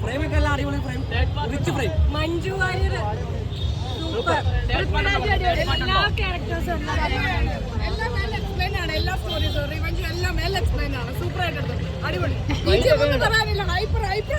ഫ്രെയിമൊക്കെ എല്ലാം അടിപൊളി. Frame rich frame Manju Warrier super എല്ലാ ക്യാരക്ടേഴ്സും എല്ലാം നല്ല എക്സ്പ്ലെയിൻ ആണ് എല്ലാ സ്റ്റോറീസും റിവഞ്ചും എല്ലാം എക്സ്പ്ലെയിൻ ആണ് സൂപ്പർ ആയിട്ട് അടിപൊളി പറയാനില്ല. ഹൈപ്പർ ഹൈപ്പർ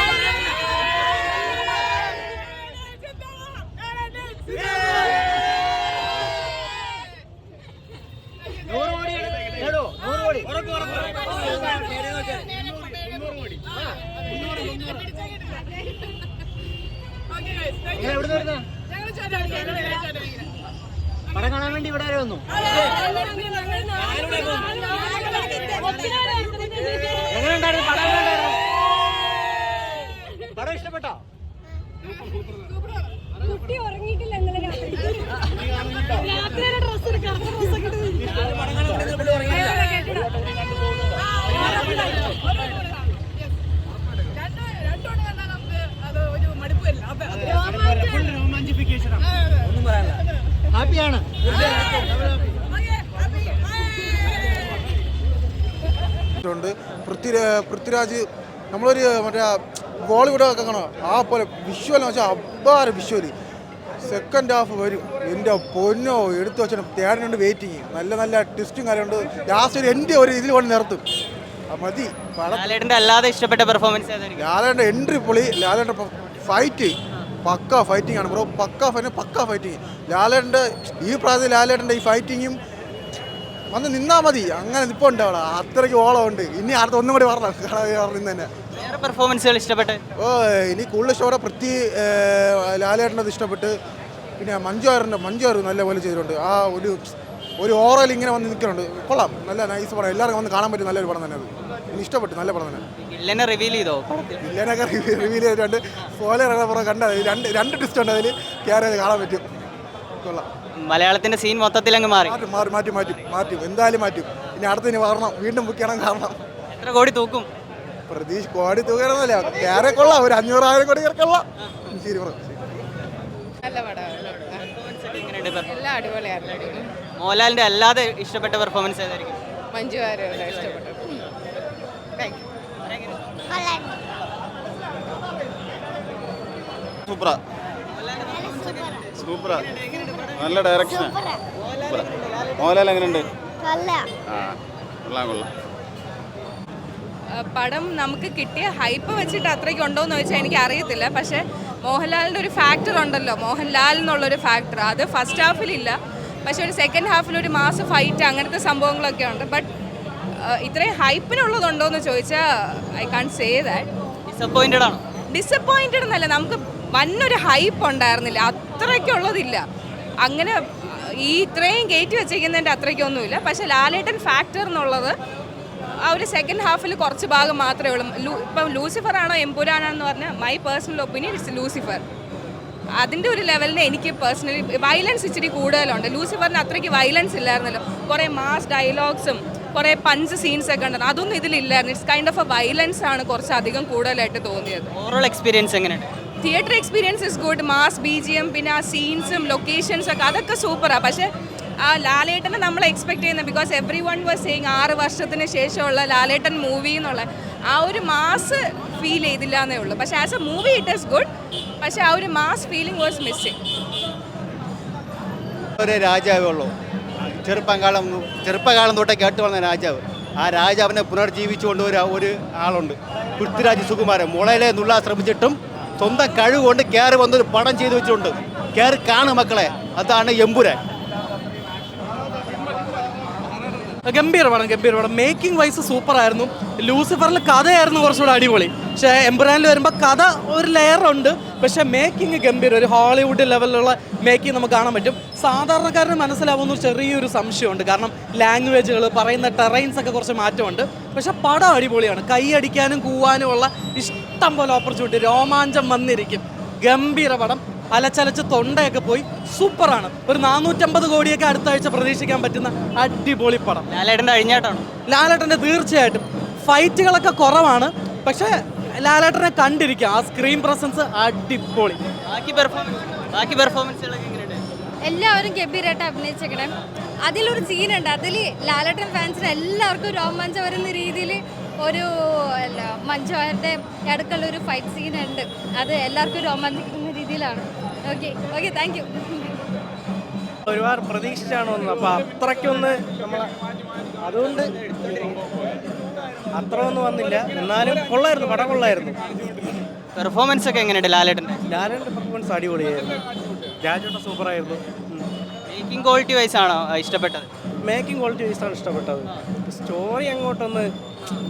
വേണ്ടി ഇവിടെ വരെ വന്നു. പടം ഇഷ്ടപ്പെട്ടോ? കുട്ടി ഉറങ്ങിയിട്ടില്ല പൃഥ്വിരാജ് നമ്മളൊരു മറ്റേ ബോളിവുഡ് ഒക്കെ കാണാം ആ പോലെ വിഷ്വൽ എന്ന് വെച്ചാൽ അബ്ബാര വിഷ്വൽ സെക്കൻഡ് ഹാഫ് വരും. എന്റെ പൊന്നോ എടുത്തു വെച്ചിട്ട് തേടനുണ്ട് വെയിറ്റിങ് നല്ല നല്ല ട്വിസ്റ്റും കാര്യമുണ്ട്. ലാസ്റ്റ് ഒരു എന്റെ ഒരു ഇതിൽ കൊണ്ട് നിർത്തും. മതി. അല്ലാതെ ഇഷ്ടപ്പെട്ട പെർഫോമൻസ് ലാലേട്ടന്റെ എൻട്രി പൊളി ലാലേട്ടന്റെ ഫൈറ്റ് പക്ക ഫൈറ്റിംഗ് ആണ് bro pakka fight pakka fighting ലാലേട്ടന്റെ ഈ പ്രായത്തിൽ ലാലേട്ടന്റെ ഈ ഫൈറ്റിങ്ങും വന്ന് നിന്നാ മതി. അങ്ങനെ ഇപ്പോൾ ഉണ്ട് അവിടെ. അത്രയ്ക്ക് ഓളം ഉണ്ട്. ഇനി അടുത്ത ഒന്നും കൂടി പറഞ്ഞു ഇന്ന് തന്നെ. പെർഫോമൻസുകൾ ഇഷ്ടപ്പെട്ട്? ഓ ഇനി കൂടുതൽ ഇഷ്ടപ്പെട്ട പൃഥ്വി ലാലേട്ടനത് ഇഷ്ടപ്പെട്ട് പിന്നെ മഞ്ജു മഞ്ജുവാർ മഞ്ജു പോലെ ചെയ്തിട്ടുണ്ട്. ആ ഒരു ഒരു ഓറയിൽ ഇങ്ങനെ വന്ന് നിൽക്കുന്നുണ്ട്. കൊള്ളാം. നല്ല നൈസ് പടം. എല്ലാവർക്കും വന്ന് കാണാൻ പറ്റും നല്ലൊരു പടം തന്നെ അത്. എനിക്ക് ഇഷ്ടപ്പെട്ടു. നല്ല പടം തന്നെ. വില്ലനെ റിവീൽ ചെയ്തോ? വില്ലനൊക്കെ റിവീൽ ചെയ്തിട്ടുണ്ട്. പുറം കണ്ടത് രണ്ട് രണ്ട് ട്വിസ്റ്റ് ഉണ്ട് അതിൽ കയറി കാണാൻ പറ്റും. കൊള്ളാം. മലയാളത്തിന്റെ സീൻ മൊത്തത്തിൽ അങ്ങ് മാറി. മാറ്റും മാറി മാറ്റി മാറ്റും മാറ്റും. എന്തായാലും മാറ്റും. ഇനി അടുത്തതിന് വരണം. വീണ്ടും ബുക്ക് ചെയ്യണം കാരണം. എത്ര കോടി തൂക്കും? പ്രതീക്ഷ കോടി തുകയാണെന്നല്ല കയറി കൊള്ളാം. ഒരു അഞ്ഞൂറായിരം കോടി കയറി കൊള്ളാം. ശരി ബ്രോ നല്ല പടം എങ്ങനെയുണ്ട് per- എല്ലാം അടിപൊളിയായിരുന്നു മോഹൻലാലിന്റെ അല്ലാതെ ഇഷ്ടപ്പെട്ട പെർഫോമൻസ് ഏതായിരിക്കും? മഞ്ജു വാര്യരുടെ ഇഷ്ടപ്പെട്ടു താങ്ക് യു സൂപ്പറാ സൂപ്പറാ നല്ല ഡയറക്ഷൻ മോഹൻലാൽ എങ്ങനെയുണ്ട് ആ കൊള്ളാം കൊള്ളാം. പടം നമുക്ക് കിട്ടിയ ഹൈപ്പ് വെച്ചിട്ട് അത്രയ്ക്ക് ഉണ്ടോയെന്ന് ചോദിച്ചാൽ എനിക്ക് അറിയത്തില്ല പക്ഷേ മോഹൻലാലിന്റെ ഒരു ഫാക്ടർ ഉണ്ടല്ലോ. മോഹൻലാൽ എന്നുള്ളൊരു ഫാക്ടർ അത് ഫസ്റ്റ് ഹാഫിലില്ല പക്ഷേ ഒരു സെക്കൻഡ് ഹാഫിൽ ഒരു മാസ് ഫൈറ്റ് അങ്ങനത്തെ സംഭവങ്ങളൊക്കെ ഉണ്ട്. ബട്ട് ഇത്രയും ഹൈപ്പിനുള്ളതുണ്ടോ എന്ന് ചോദിച്ചാൽ I can say that disappointed എന്നല്ല നമുക്ക് വന്നൊരു ഹൈപ്പ് ഉണ്ടായിരുന്നില്ല. അത്രയ്ക്കുള്ളതില്ല. അങ്ങനെ ഈ ഇത്രയും കയറ്റി വെച്ചേക്കുന്നതിന്റെ അത്രയ്ക്കൊന്നുമില്ല. പക്ഷേ ലാലേട്ടൻ ഫാക്ടർ എന്നുള്ളത് ആ ഒരു സെക്കൻഡ് ഹാഫിൽ കുറച്ച് ഭാഗം മാത്രമേ ഉള്ളൂ. ഇപ്പം ലൂസിഫർ ആണോ എമ്പുരാനാണോ എന്ന് പറഞ്ഞാൽ my personal opinion it's Lucifer. അതിന്റെ ഒരു ലെവലിന് എനിക്ക് പേഴ്സണലി വയലൻസ് ഇച്ചിരി കൂടുതലുണ്ട്. ലൂസിഫറിന് അത്രയ്ക്ക് വയലൻസ് ഇല്ലായിരുന്നല്ലോ. കുറേ മാസ് ഡയലോഗ്സും കുറേ പഞ്ച് സീൻസ് ഒക്കെ ഉണ്ടായിരുന്നു അതൊന്നും ഇതിലില്ലായിരുന്നു. It's kind of a violence ആണ് കുറച്ച് അധികം കൂടുതലായിട്ട് തോന്നിയത്. ഓവറോൾ എക്സ്പീരിയൻസ് എങ്ങനെയുണ്ട്? Theatre experience is good. Mass B G M പിന്നെ ആ സീൻസും ലൊക്കേഷൻസും ഒക്കെ അതൊക്കെ സൂപ്പറാണ് പക്ഷേ ആ ലാലേട്ടനെ നമ്മൾ എക്സ്പെക്ട് ചെയ്യുന്നത് because everyone was saying ആറ് വർഷത്തിന് ശേഷമുള്ള ലാലേട്ടൻ മൂവി എന്നുള്ള ആ ഒരു മാസ് ഫീൽ ചെയ്തില്ല എന്നേ ഉള്ളൂ. പക്ഷേ as a movie it is good പക്ഷേ ആ ഒരു മാസ് ഫീലിംഗ് വാസ് മിസ്സിങ് ഒരു രാജാവേ ഉള്ളൂ. ചെറുപ്പകാലം ചെറുപ്പകാലം തൊട്ടേ കേട്ട് വന്ന രാജാവ്. ആ രാജാവിനെ പുനർജീവിച്ചുകൊണ്ട് ഒരു ആളുണ്ട്. പൃഥ്വിരാജ് സുകുമാരൻ. മുളയിലെ നുള്ളാൻ ശ്രമിച്ചിട്ടും സ്വന്തം കഴിവ് കൊണ്ട് കയറി വന്നൊരു പടം ചെയ്തു വെച്ചിട്ടുണ്ട്. കയറി കാണും മക്കളെ അതാണ് എമ്പുരാൻ. ഗംഭീർ പടം ഗംഭീർ പടം. മേക്കിംഗ് വൈസ് സൂപ്പർ ആയിരുന്നു. ലൂസിഫറിൽ കഥയായിരുന്നു കുറച്ചുകൂടെ അടിപൊളി. പക്ഷേ എംബ്രാനിൽ വരുമ്പോൾ കഥ ഒരു ലെയറുണ്ട് പക്ഷേ മേക്കിംഗ് ഗംഭീർ ഒരു ഹോളിവുഡ് ലെവലിലുള്ള മേക്കിംഗ് നമുക്ക് കാണാൻ പറ്റും. സാധാരണക്കാരന് മനസ്സിലാവുന്ന ചെറിയൊരു സംശയമുണ്ട്. കാരണം ലാംഗ്വേജുകൾ പറയുന്ന ടെറൈൻസ് ഒക്കെ കുറച്ച് മാറ്റമുണ്ട്. പക്ഷേ പടം അടിപൊളിയാണ്. കൈ അടിക്കാനും കൂവാനും ഉള്ള ഇഷ്ടം പോലെ ഓപ്പർച്യൂണിറ്റി രോമാഞ്ചം വന്നിരിക്കും. ഗംഭീര പടം. അലച്ചലച്ച് തൊണ്ടയൊക്കെ പോയി. സൂപ്പറാണ്. ഒരു നാനൂറ്റമ്പത് കോടിയൊക്കെ അടുത്ത ആഴ്ച പ്രതീക്ഷിക്കാൻ പറ്റുന്ന അടിപൊളി പടം. ലാലേട്ടന്റെ കഴിഞ്ഞാട്ടാണ് ലാലേട്ടന്റെ തീർച്ചയായിട്ടും. ഫൈറ്റുകളൊക്കെ കുറവാണ്. പക്ഷേ ലാലേട്ടനെ കണ്ടിരിക്കാം. ആ സ്ക്രീൻ പ്രസൻസ് അടിപൊളി. ബാക്കി പെർഫോമൻസ് ബാക്കി പെർഫോമൻസുകളൊക്കെ എല്ലാവരും ഗംഭീരമായിട്ട് അഭിനയിച്ചേക്കണേ. അതിലൊരു സീനുണ്ട് അതിൽ ലാലേട്ടൻ ഫാൻസിന് എല്ലാവർക്കും രോമാഞ്ചം വരുന്ന രീതിയിൽ ഒരു അല്ല മഞ്ജു വാര്യരുടെ അടുക്കളുള്ള ഒരു ഫൈറ്റ് സീൻ ഉണ്ട്. അത് എല്ലാവർക്കും രോമാഞ്ചിക്കുന്ന രീതിയിലാണ്. ഓക്കെ ഓക്കെ താങ്ക് യു ഒരുപാട് പ്രതീക്ഷിച്ചാണ് വന്നത് അപ്പോൾ അത്രയ്ക്കൊന്ന് നമ്മൾ അതുകൊണ്ട് അത്ര ഒന്നും വന്നില്ല. എന്നാലും കൊള്ളായിരുന്നു പടം കൊള്ളായിരുന്നു. പെർഫോമൻസ് ഒക്കെ എങ്ങനെയുണ്ട് ലാലേട്ടന്റെ? ലാലേട്ടന്റെ പെർഫോമൻസ് അടിപൊളിയായിരുന്നു. രാജോട്ട സൂപ്പർ ആയിരുന്നു മേക്കിംഗ് ക്വാളിറ്റി വൈസ് ആണോ ഇഷ്ടപ്പെട്ടത്? മേക്കിംഗ് ക്വാളിറ്റി വൈസ് ആണ് ഇഷ്ടപ്പെട്ടത്. സ്റ്റോറി അങ്ങോട്ടൊന്ന്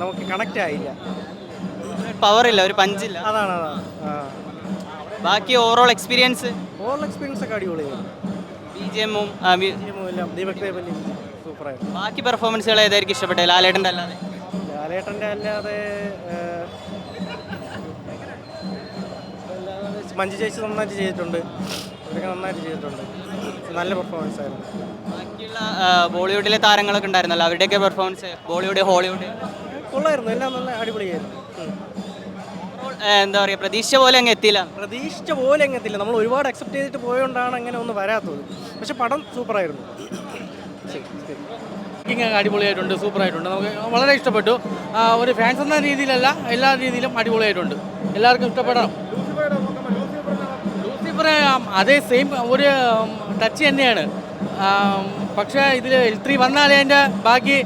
നമുക്ക് കണക്റ്റ് ആയില്ല. പവർ ഇല്ല ഒരു പഞ്ചില്ല. അതാണ് അതാണ്. ബാക്കി ഓവറോൾ എക്സ്പീരിയൻസ് ഓവറോൾ എക്സ്പീരിയൻസ് ഒക്കെ അടിപൊളിയാണ് ബി ജി എമ്മും സൂപ്പറായിരുന്നു. ബാക്കി പെർഫോമൻസുകൾ ഏതായിരിക്കും ഇഷ്ടപ്പെട്ടത്? ലാലേട്ടന്റെ അല്ലാതെ. ലാലേട്ടന്റെ അല്ലാതെ മഞ്ജു ചേച്ചി നന്നായിട്ട് ചെയ്തിട്ടുണ്ട്. ഇതൊക്കെ നന്നായിട്ട് ചെയ്തിട്ടുണ്ട്. നല്ല പെർഫോമൻസ് ആയിരുന്നു. ബാക്കിയുള്ള ബോളിവുഡിലെ താരങ്ങളൊക്കെ ഉണ്ടായിരുന്നല്ലോ. അവരുടെയൊക്കെ പെർഫോമൻസ് ബോളിവുഡ് ഹോളിവുഡ്? കൊള്ളായിരുന്നു. എല്ലാം നല്ല അടിപൊളിയായിരുന്നു. എന്താ പറയുക പ്രതീക്ഷ പോലെ അങ്ങ് എത്തിയില്ല? പ്രതീക്ഷിച്ച പോലെ അങ്ങ് എത്തില്ല നമ്മൾ ഒരുപാട് അക്സെപ്റ്റ് ചെയ്തിട്ട് പോയോണ്ടാണ് അങ്ങനെ ഒന്നും വരാത്തത്. പക്ഷെ പടം സൂപ്പറായിരുന്നു. കുക്കിംഗ് അടിപൊളിയായിട്ടുണ്ട് സൂപ്പറായിട്ടുണ്ട്. നമുക്ക് വളരെ ഇഷ്ടപ്പെട്ടു. ഒരു ഫാൻസ് എന്ന രീതിയിലല്ല എല്ലാ രീതിയിലും അടിപൊളിയായിട്ടുണ്ട്. എല്ലാവർക്കും ഇഷ്ടപ്പെടണം. ആം, അതേ സെയിം ഒരു ടച്ച് തന്നെയാണ്. പക്ഷേ ഇതിൽ ത്രീ വന്നാലേ അതിന്റെ ബാക്കി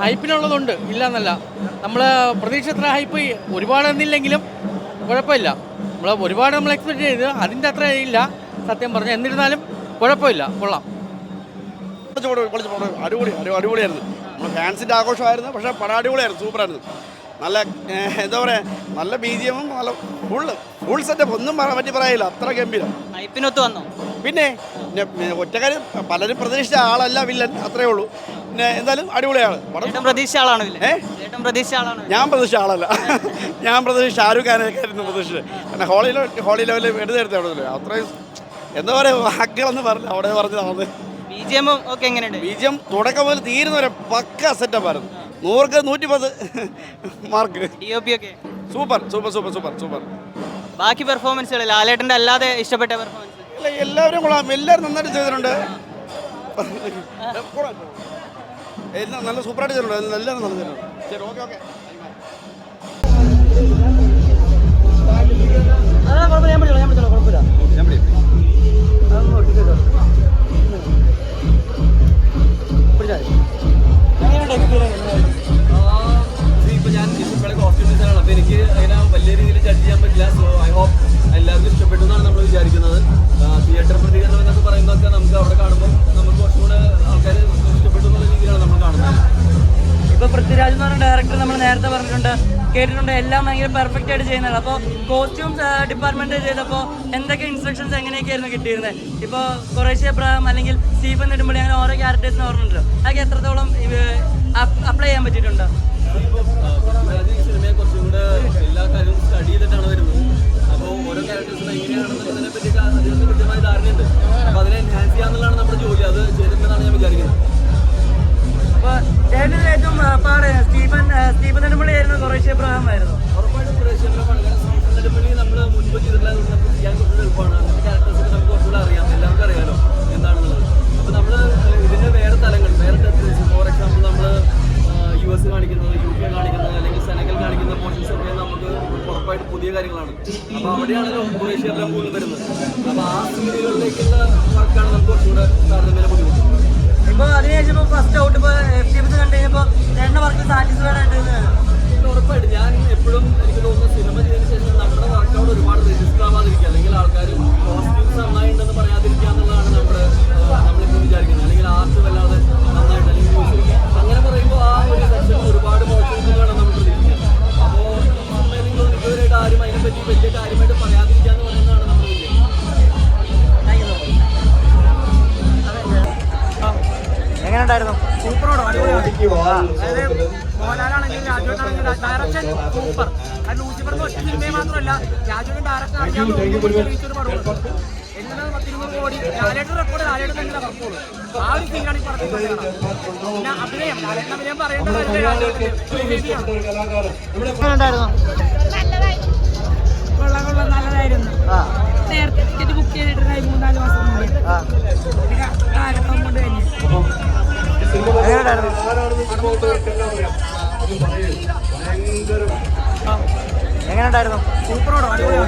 ഹൈപ്പിനുള്ളതുണ്ട്. ഇല്ല എന്നല്ല നമ്മൾ പ്രതീക്ഷ എത്ര ഹൈപ്പ് ഒരുപാട് എന്നില്ലെങ്കിലും കുഴപ്പമില്ല. നമ്മൾ ഒരുപാട് നമ്മൾ എക്സ്പെക്ട് ചെയ്ത് അതിന്റെ അത്ര ഇല്ല. സത്യം പറഞ്ഞു എന്നിരുന്നാലും കുഴപ്പമില്ല. കൊള്ളാം. അടിപൊളി അടി- അടിപൊളിയായിരുന്നു. ഫാൻസിന്റെ ആഘോഷമായിരുന്നു. പക്ഷേ പടം അടിപൊളിയായിരുന്നു. സൂപ്പറായിരുന്നു. നല്ല എന്താ പറയുക നല്ല ബി ജി എമ്മും നല്ല ഫുള്ള് ഫുൾ സെറ്റപ്പ് ഒന്നും പറയാൻ പറ്റി പറയില്ല. അത്ര ഗംഭീരം. ഹൈപ്പിനൊത്ത് വന്നു? പിന്നെ ഒറ്റക്കാരും പലരും പ്രതീക്ഷിച്ച ആളല്ല വില്ലൻ അത്രേ ഉള്ളൂ. പിന്നെ എന്തായാലും അടിപൊളിയാണ്. പടം ആളാണ് പ്രതീക്ഷ ആളാണോ ഏ? ഞാൻ പ്രതീക്ഷിച്ച ആളല്ല. ഞാൻ പ്രതീക്ഷിച്ച ഷാരൂഖ് ഖാനൊക്കെ ആയിരുന്നു പ്രതീക്ഷിച്ചത്. കാരണം ഹോളി ഹോളി ലെവലിൽ എടുത്തെടുത്ത് അവിടെ അത്രയും എന്താ പറയുക വാക്കുകളെന്ന് പറഞ്ഞു അവിടെ പറഞ്ഞതാണ് ബി ജി എമ്മും ഒക്കെ എങ്ങനെയുണ്ട്? ബീജം തുടക്കം മുതൽ തീരുന്ന വരെ പക്ക സെറ്റപ്പായിരുന്നു നൂറുക്ക് നൂറ്റി പത്ത് മാർക്ക് ഡി ഒ പി ഒക്കെ. Super super super super super. ബാക്കി പെർഫോമൻസുകൾ ലാലേട്ടന്റെ അല്ലാതെ ഇഷ്ടപ്പെട്ട പെർഫോമൻസ് അല്ല എല്ലാവരും കൊള്ളാം. എല്ലാവരും നന്നായിട്ട് ചെയ്തിട്ടുണ്ട്. എല്ലാം നല്ല സൂപ്പറായിട്ട് ചെയ്തിട്ടുണ്ട്. എല്ലാവരും നല്ല ചെയ്തിട്ടുണ്ട്. ശരി ഓക്കെ ഓക്കെ. ഇപ്പോൾ ജഡ്ജ് ചെയ്യാൻ പറ്റില്ല സോ ഐ ഹോപ്പ് എല്ലാവർക്കും ഇഷ്ടപ്പെട്ടു എന്നാണ് നമ്മൾ വിചാരിക്കുന്നത് തിയേറ്റർ പ്രതികരണം എന്നൊക്കെ പറയുന്നതൊക്കെ നമുക്ക് അവിടെ കാണുമ്പോൾ നമുക്ക് കുറച്ചും കൂടെ ആൾക്കാർ ഇഷ്ടപ്പെട്ടു എന്നുള്ള രീതിയിലാണ് നമ്മൾ കാണുന്നത് ഇപ്പൊ പൃഥ്വിരാജ് എന്ന് പറഞ്ഞ ഡയറക്ടർ നമ്മൾ നേരത്തെ പറഞ്ഞിട്ടുണ്ട്. കേട്ടിട്ടുണ്ട് എല്ലാം ഭയങ്കര പെർഫെക്റ്റ് ആയിട്ട് ചെയ്യുന്നത് അപ്പോൾ കോസ്റ്റ്യൂംസ് ഡിപ്പാർട്ട്മെന്റ് ചെയ്തപ്പോൾ എന്തൊക്കെ ഇൻസ്ട്രക്ഷൻസ് എങ്ങനെയൊക്കെയായിരുന്നു കിട്ടിയിരുന്നത് ഇപ്പോൾ കുറേശ്ശെ എബ്രഹാം അല്ലെങ്കിൽ സ്റ്റീഫൻ നെടുമ്പടി അങ്ങനെ ഓരോ ക്യാരക്ടേഴ്സിന് ഓർമ്മയുണ്ടല്ലോ. അതൊക്കെ എത്രത്തോളം അപ്ലൈ ചെയ്യാൻ പറ്റിയിട്ടുണ്ട്? സ്റ്റീഫൻ സ്റ്റീഫൻ നെടുമ്പടി ആയിരുന്നു കുറേശ്ശെ എബ്രഹാം ആയിരുന്നു സൂപ്പർ. ലൂസിഫർ പറഞ്ഞ ഒറ്റ സിനിമയെ മാത്രമല്ല രാജുവിന്റെ ഡയറക്ടർ അറിയാൻ തോന്നുന്നു പടമാണ് എങ്ങനെ പത്തിരുന്നൂറ് കോടി. ലാലേട്ടൻ റെക്കോർഡ് ലാലേട്ടൻ തന്നെ പറഞ്ഞോളൂ ആ ഒരു സീനാണ് ഈ പടത്തിൽ. പിന്നെ അഭിനയം. ലാലേട്ടൻ അഭിനയം പറയേണ്ട കാര്യമില്ല. കൊള്ളാം കൊള്ളാം. നല്ലതായിരുന്നു. നേരത്തെ ടിക്കറ്റ് ബുക്ക് ചെയ്തിട്ടുണ്ടായി മൂന്നാൽ മാസം മുമ്പ് പിന്നെ കാലം കൊണ്ട് തന്നെ. എങ്ങനെയുണ്ടായിരുന്നു? സൂപ്പറോടോ അടിപൊളിയാണ്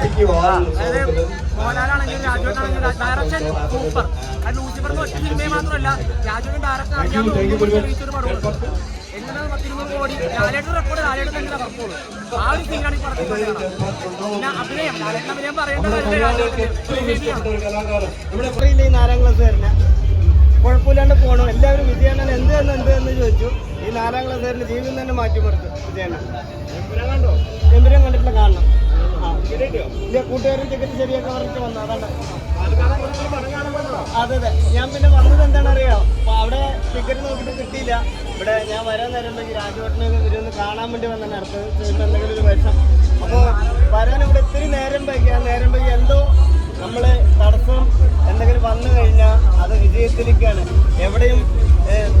അതായത് മോഹൻലാലാണെങ്കിലും രാജുവേട്ടാണെങ്കിലും ഡയറക്ഷൻ സൂപ്പർ അത് ലൂസിഫർ ഒറ്റ സിനിമയെ മാത്രമല്ല രാജുവിന്റെ ഡയറക്ടർ എങ്ങനെ പത്തിരുന്നൂറ് കോടി. റെക്കോർഡ് തന്നെ ആ ഒരു ഈ പടത്തിൽ. പിന്നെ അഭിനയം. ലാലേട്ടൻ അഭിനയം നാലാം ക്ലാസ് വരുന്ന? കുഴപ്പമില്ലാണ്ട് പോകണം എല്ലാവരും വിജയാണ് എന്ത് എന്ന് എന്ത് എന്ന് ചോദിച്ചു. ഈ നാലാം ക്ലാസ് വരുന്ന ജീവിതം തന്നെ മാറ്റിമറിച്ചു വിജയണ്ണൻ എമ്പുരാൻ കണ്ടിട്ടില്ല കാണണം. ഇല്ല കൂട്ടുകാരും ടിക്കറ്റ് ശരിയൊക്കെ പറഞ്ഞിട്ട് വന്നു അതെ അതെ. ഞാൻ പിന്നെ വന്നത് എന്താണ് അറിയാം അവിടെ ടിക്കറ്റ് നോക്കിയിട്ട് കിട്ടിയില്ല. ഇവിടെ ഞാൻ വരാൻ നേരം ഈ രാജവട്ടനെ ഇവരൊന്ന് കാണാൻ വേണ്ടി വന്നാണ് അടുത്ത് എന്തെങ്കിലും ഒരു വേഷം. അപ്പോൾ വരാൻ ഇവിടെ ഇത്തിരി നേരം ആ നേരം വൈകി എന്തോ നമ്മൾ തടസ്സം എന്തെങ്കിലും വന്നു കഴിഞ്ഞാൽ അത് വിജയത്തിലേക്കാണ്. എവിടെയും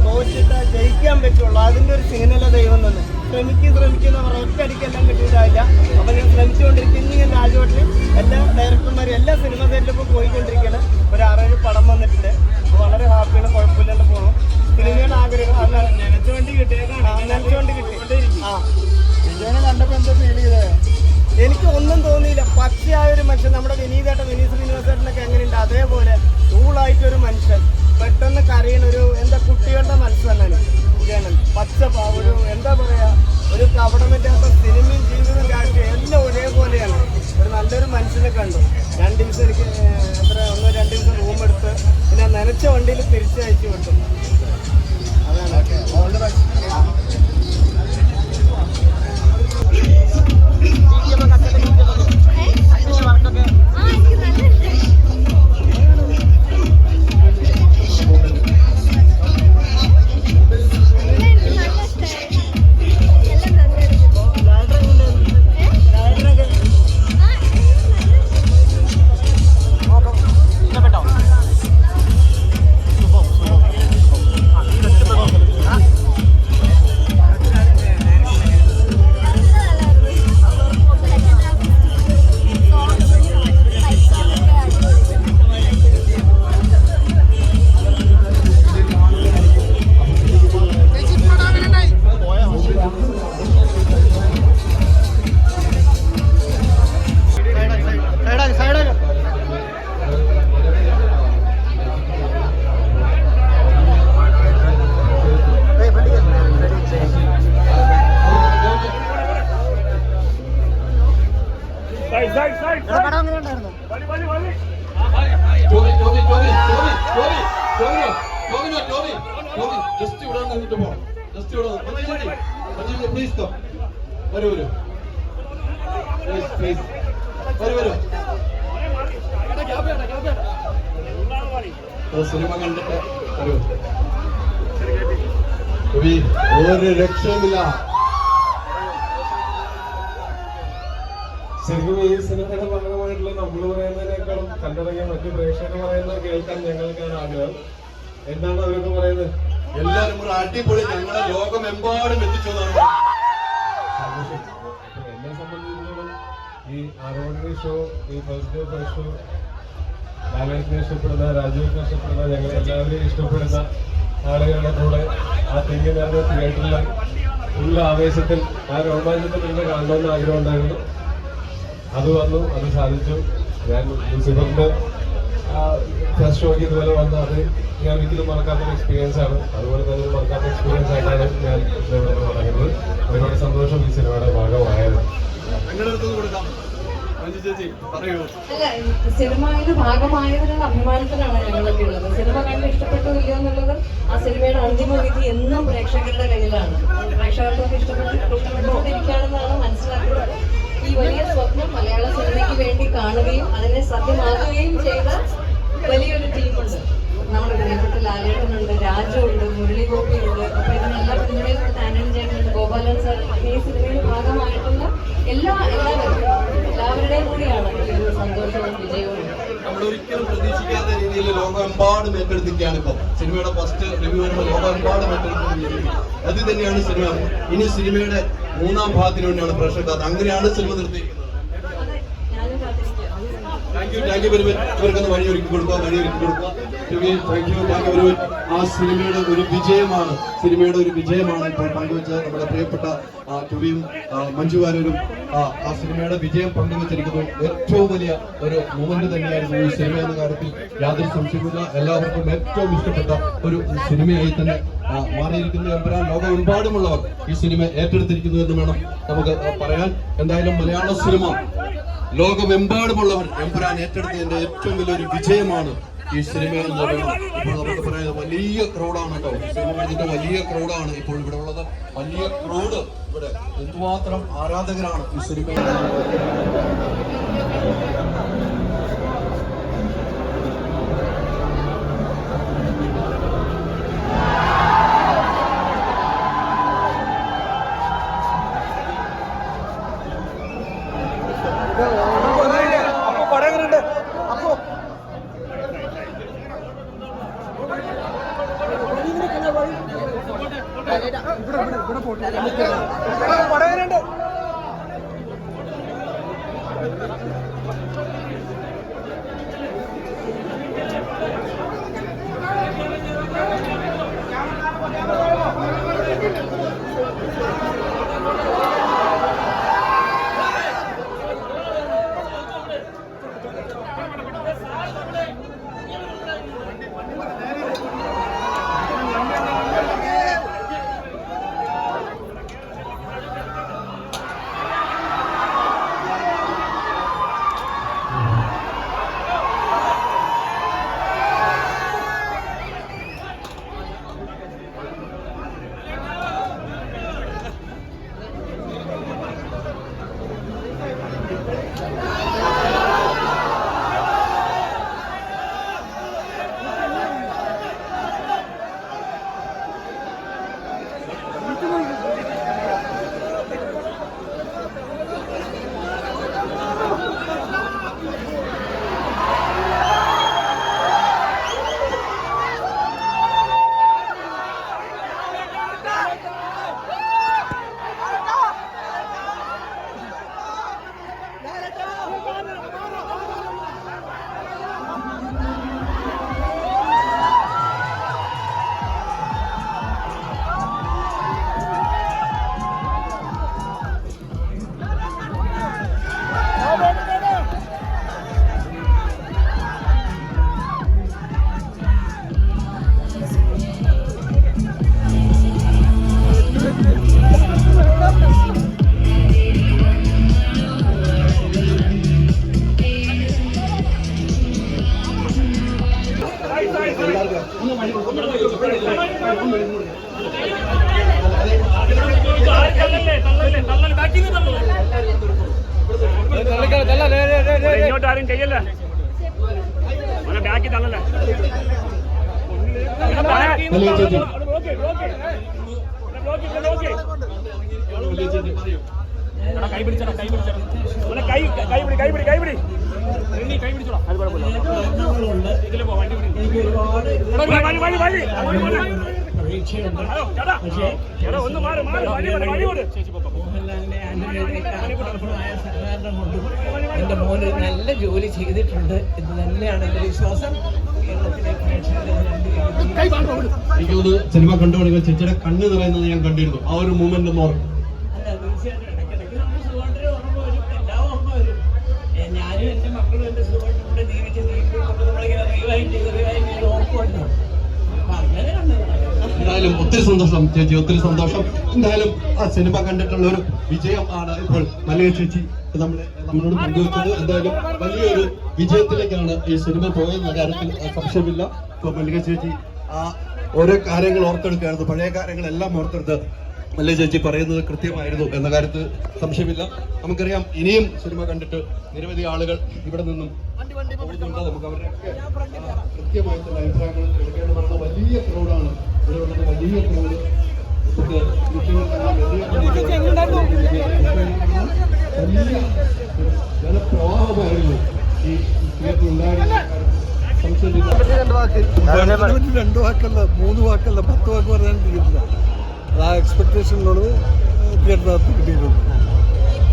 തോറ്റിട്ട് ജയിക്കാൻ പറ്റുള്ളൂ. അതിന്റെ ഒരു സിഗ്നല ദൈവം തന്നെ. ശ്രമിക്ക് ശ്രമിക്കുന്ന ഒറ്റയടിക്കെല്ലാം കിട്ടിയതായില്ല അപ്പം ഞാൻ ശ്രമിച്ചുകൊണ്ടിരിക്കും ഇനി ഞാൻ രാജവട്ടിൽ എല്ലാ ഡയറക്ടർമാരും എല്ലാ സിനിമ ഇപ്പോൾ പോയിക്കൊണ്ടിരിക്കുകയാണ്. ഒരു ആറേഴ് പടം വന്നിട്ടുണ്ട്. വളരെ ഹാപ്പിയാണ് കുഴപ്പമില്ലാണ്ട് പോകണം സിനിമയുടെ ആഗ്രഹം നനച്ചുകൊണ്ട് കിട്ടിയേക്കാണ്. നനച്ചുവണ്ടി കിട്ടി. ആ. വിജയനെ കണ്ടപ്പോൾ എന്താ ഫീൽ ചെയ്തത് എനിക്ക് ഒന്നും തോന്നിയില്ല. പച്ചയായ ഒരു മനുഷ്യൻ. നമ്മുടെ വിനീതേട്ടൻ വിനീത് ശ്രീനിവാസേട്ടനൊക്കെ എങ്ങനെയുണ്ട്? അതേപോലെ കൂളായിട്ടൊരു മനുഷ്യൻ. പെട്ടെന്ന് കരയുന്ന ഒരു എന്താ കുട്ടികളുടെ മനസ്സന്നാണ് വിജയണ്ണൻ പച്ച ഒരു എന്താ പറയാ ഒരു കവടമില്ലാത്ത സിനിമയും ജീവിതവും രാഷ്ട്രീയം എല്ലാം ഒരേപോലെയാണ്. ഒരു നല്ലൊരു മനുഷ്യനെ കണ്ടു. രണ്ട് ദിവസം എനിക്ക് എത്ര ഒന്നോ രണ്ട് ദിവസം റൂം എടുത്ത് പിന്നെ നനച്ച വണ്ടിയിൽ തിരിച്ചയച്ചു വിട്ടു. അതാണ്. ഓൾ ദ ബെസ്റ്റ് হবে പറയുന്നത് കേൾക്കാൻ ഞങ്ങൾക്കാണ് ആഗ്രഹം. എന്താണ് അവരൊക്കെ പറയുന്നത്? എല്ലാവരും കൂടെ അടിപൊളി ഞങ്ങളെ ലോകമെമ്പാടും എത്തിച്ചു എന്നെ സംബന്ധിച്ചിടത്തോളം ഈ ആരോഗ്യ ഷോ ഈ ഫസ്റ്റ് ഡേ ഫസ്റ്റ് ഷോ ബാലേഷിനെ ഇഷ്ടപ്പെടുന്ന രാജുവിനെ ഇഷ്ടപ്പെടുന്ന ഞങ്ങൾ എല്ലാവരെയും ഇഷ്ടപ്പെടുന്ന ആളുകളുടെ കൂടെ ആ തിങ്ങി നിറഞ്ഞ തിയേറ്ററിൽ ഉള്ള ആവേശത്തിൽ ആ രോമാഞ്ചത്തിൽ നിന്ന് കാണണമെന്ന് ആഗ്രഹം ഉണ്ടായിരുന്നു. അത് വന്നു അത് സാധിച്ചു. ഞാൻ ലൂസിഫറിന്റെ ഫസ്റ്റ് ഷോയ്ക്ക് ഇതുപോലെ വന്ന്. അത് ഞാൻ ഒരിക്കലും മറക്കാത്ത ഒരു എക്സ്പീരിയൻസ് ആണ്. അതുപോലെ തന്നെ ഒരു മറക്കാത്ത എക്സ്പീരിയൻസ് ആയിട്ടാണ് ഞാൻ ഇവിടെ തുടങ്ങുന്നത് ഒരുപാട് സന്തോഷം ഈ സിനിമയുടെ ഭാഗമായത്. അല്ല സിനിമയുടെ ഭാഗമായതിനുള്ള അഭിമാനത്തിലാണ് ഞങ്ങളൊക്കെ ഉള്ളത്. സിനിമ കണ്ട് ഇഷ്ടപ്പെട്ടോ ഇല്ലയോ എന്നുള്ളത് ആ സിനിമയുടെ അന്തിമ വിധി എന്നും പ്രേക്ഷകരുടെ കയ്യിലാണ്. പ്രേക്ഷകർക്കൊക്കെ ഇഷ്ടപ്പെട്ടു ഇഷ്ടപ്പെട്ടുകൊണ്ടിരിക്കുകയാണെന്നാണ് മനസ്സിലാക്കുന്നത്. ഈ വലിയ സ്വപ്നം മലയാള സിനിമയ്ക്ക് വേണ്ടി കാണുകയും അതിനെ സത്യമാക്കുകയും ചെയ്ത വലിയൊരു ടീമുണ്ട്. നമ്മുടെ പ്രിയപ്പെട്ട ലാലേട്ടനുണ്ട് രാജു ഉണ്ട് മുരളി ഗോപി ഉണ്ട് അപ്പൊ ഇതിനെല്ലാം പിന്തുണയുള്ള താനൻ ചേട്ടനുണ്ട് ഗോപാലൻ സർ ഈ സിനിമയുടെ ഭാഗമായിട്ടുള്ള എല്ലാ എല്ലാവരും എല്ലാവരുടെയും കൂടിയാണ് ഈ ഒരു സന്തോഷവും വിജയവും. നമ്മൾ ഒരിക്കലും പ്രതീക്ഷിക്കാത്ത രീതിയിൽ ലോകമെമ്പാടും ഏറ്റെടുത്തിരിക്കുകയാണ് ഇപ്പോൾ സിനിമയുടെ ഫസ്റ്റ് റിവ്യൂ വരുമ്പോൾ ലോകമെമ്പാടും ഏറ്റെടുത്തിരിക്കുന്നത് അത് തന്നെയാണ് സിനിമ. ഇനി സിനിമയുടെ മൂന്നാം ഭാഗത്തിന് വേണ്ടിയാണ് പ്രേക്ഷകർ കാത്ത് അങ്ങനെയാണ് സിനിമ നിർത്തിയിരിക്കുന്നത്. Thank you thank you very much ഇവർക്കൊന്ന് വഴിയൊരുക്കി കൊടുക്കുക വഴിയൊരുക്കി കൊടുക്കുക. Thank you thank you very much ആ സിനിമയുടെ ഒരു വിജയമാണ്. സിനിമയുടെ ഒരു വിജയമാണ് ഇപ്പോൾ പങ്കുവെച്ച നമ്മുടെ പ്രിയപ്പെട്ട ആ, മഞ്ജു വാര്യരും ആ, സിനിമയുടെ വിജയം പങ്കുവച്ചിരിക്കുന്നു. ഏറ്റവും വലിയ ഒരു മൂമെന്റ് തന്നെയായിരുന്നു ഈ സിനിമ എന്ന കാര്യത്തിൽ യാതൊരു സംശയമില്ല എല്ലാവർക്കും ഏറ്റവും ഇഷ്ടപ്പെട്ട ഒരു സിനിമയായി തന്നെ മാറിയിരിക്കുന്നു എമ്പരാൻ. ലോകമെമ്പാടുമുള്ളവർ ഈ സിനിമ ഏറ്റെടുത്തിരിക്കുന്നു എന്ന് വേണം നമുക്ക് പറയാൻ. എന്തായാലും മലയാള സിനിമ ലോകമെമ്പാടുമുള്ളവർ എമ്പുരാൻ ഏറ്റെടുത്തതിന്റെ ഏറ്റവും വലിയൊരു വിജയമാണ് ഈ സിനിമയിൽ എന്ന് പറയുന്നത് ഇപ്പോൾ നമുക്ക് പറയുന്നത് വലിയ ക്രൗഡാണ് കേട്ടോ സിനിമ കഴിഞ്ഞിട്ട് വലിയ ക്രൗഡാണ് ഇപ്പോൾ ഇവിടെ ഉള്ളത് വലിയ ക്രൗഡ് ഇവിടെ എന്തുമാത്രം ആരാധകരാണ് ഈ സിനിമ Let him go. കൈ പിടിച്ചടാ കൈ പിടിച്ചടാ കൈ കൈ പിടി കൈ പിടി കൈ പോ. എന്റെ മോന് നല്ല ജോലി ചെയ്തിട്ടുണ്ട് എന്ന് തന്നെയാണ് എന്റെ വിശ്വാസം കേരളത്തിലെ പ്രേക്ഷകരെ എനിക്ക് തോന്നുന്നു സിനിമ കണ്ടുകൊടുക്കുക ചേച്ചിയുടെ കണ്ണ് നിറയുന്നത് ഞാൻ കണ്ടിരുന്നു. ആ ഒരു മൂമെന്റ് ഒന്ന് ഓർക്കും. ഞാനും എന്റെ മക്കളും എന്റെ സുഖമായിട്ട് ഇവിടെ ജീവിച്ച് ജീവിക്കുമ്പോൾ നമ്മളിങ്ങനെ റിവൈൻഡ് ചെയ്ത് റിവൈൻഡ് ചെയ്ത് ഓർക്കുമല്ലോ അപ്പൊ അങ്ങനെ എന്തായാലും ഒത്തിരി സന്തോഷം ചേച്ചി ഒത്തിരി സന്തോഷം. എന്തായാലും ആ സിനിമ കണ്ടിട്ടുള്ള ഒരു വിജയം ആണ് ഇപ്പോൾ മലയ ചേച്ചി നമ്മളെ നമ്മളോട് പങ്കുവെച്ചത് എന്തായാലും വലിയൊരു വിജയത്തിലേക്കാണ് ഈ സിനിമ പോയെന്ന കാര്യത്തിൽ സംശയമില്ല. ഇപ്പൊ മല്ലിക ചേച്ചി ആ ഓരോ കാര്യങ്ങൾ ഓർത്തെടുക്കുകയായിരുന്നു. പഴയ കാര്യങ്ങളെല്ലാം ഓർത്തെടുത്ത് മല്ലിക ചേച്ചി പറയുന്നത് കൃത്യമായിരുന്നു എന്ന കാര്യത്തിൽ സംശയമില്ല. നമുക്കറിയാം ഇനിയും സിനിമ കണ്ടിട്ട് നിരവധി ആളുകൾ ഇവിടെ നിന്നും നമുക്ക് അവരുടെ കൃത്യമായിട്ടുള്ള അഭിപ്രായങ്ങൾ എടുക്കേണ്ടതാണ്. വലിയ ക്രൗഡാണ് ഇവിടെ വലിയ ക്രൗഡ് രണ്ട് വാക്കല്ല മൂന്ന് വാക്കല്ല പത്ത് വാക്ക് പറയാൻ തിയേറ്ററില്ല അത് ആ എക്സ്പെക്ടേഷനിലുള്ളത് തിയേറ്ററിനകത്ത് കിട്ടിയിട്ടുണ്ട്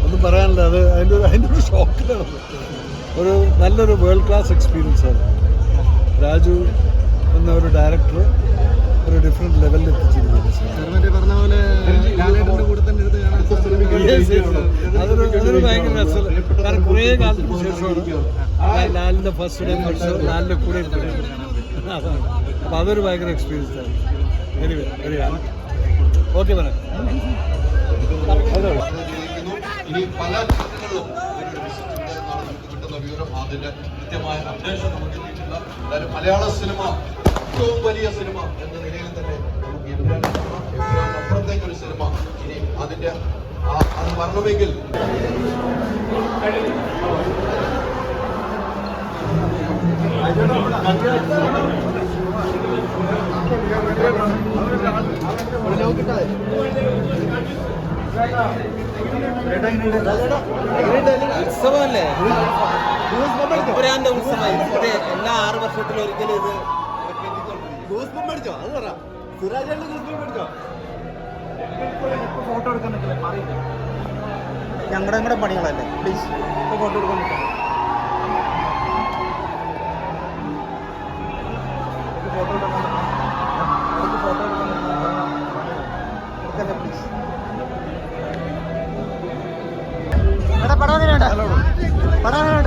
ഒന്നും പറയാനില്ല അത് അതിന്റെ ഒരു അതിന്റെ ഒരു ഷോക്കിലാണ് ഒരു നല്ലൊരു വേൾഡ് ക്ലാസ് എക്സ്പീരിയൻസ് ആണ് രാജു എന്ന ഒരു ഡയറക്ടർ ഒരു ഡിഫറെന്റ് ലെവലിൽ എത്തിച്ചിരിക്കുന്നത് അതൊരു അതൊരു ഭയങ്കര കാരണം കുറേ കാലത്തിന് ശേഷമാണ് ലാലിന്റെ ഫസ്റ്റ് ഡേ ഫസ്റ്റ് ലാലിന്റെ കൂടെ അതാണ് അപ്പോൾ അതൊരു ഭയങ്കര എക്സ്പീരിയൻസ് ആണ്. എനിവേ വെരി ഹാപ്പി ഓക്കെ ഇനി പല ഘട്ടങ്ങളിലും കിട്ടുന്ന വിവരം. അതിന്റെ കൃത്യമായ അപ്ഡേഷൻ നമുക്ക് എത്തിയിട്ടില്ല മലയാള സിനിമ ഏറ്റവും വലിയ സിനിമ എന്ന നിലയിൽ തന്നെ നമുക്ക് അപ്പുറത്തേക്ക് ഒരു സിനിമ ഇനി അതിന്റെ അത് വരണമെങ്കിൽ ഉത്സവമല്ലേ? ഇവിടെ എല്ലാ ആറ് വർഷത്തിലും ഒരിക്കലും ഇത് ക്രിസ്പം മേടിച്ചോ? അത് പറ. സിറാജേട്ടൻ ക്രിസ്പം മേടിച്ചോ? ഫോട്ടോ എടുക്കാൻ ഞങ്ങളുടെ കൂടെ പണികളല്ലേ? പ്ലീസ് ഇപ്പോൾ ഫോട്ടോ എടുക്കാൻ ഫോട്ടോ എടുക്കാൻ ഫോട്ടോ എടുക്കാൻ പ്ലീസ് പടം പടം